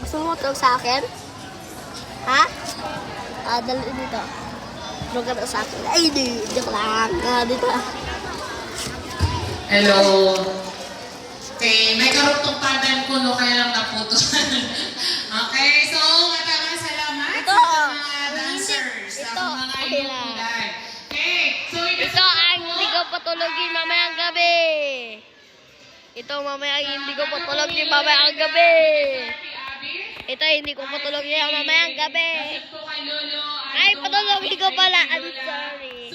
Gusto mo matulog sa akin? Ha? Ah, dali dito. Ka na sa akin. Ay, di. Joke lang. Ah, dito. Hello. Okay, may karugtong padan ko no, kaya lang naputos. okay, so maraming salamat Ito. sa mga Ang dancers, hindi. sa Ito. mga inuulan. Okay, so Ito ang hindi ko patulogin mamayang gabi. Ito mamaya hindi ko patulogin mamayang gabi. Ito hindi ko patulogin mamayang gabi. Ay, patulogin ko pala. I'm sorry.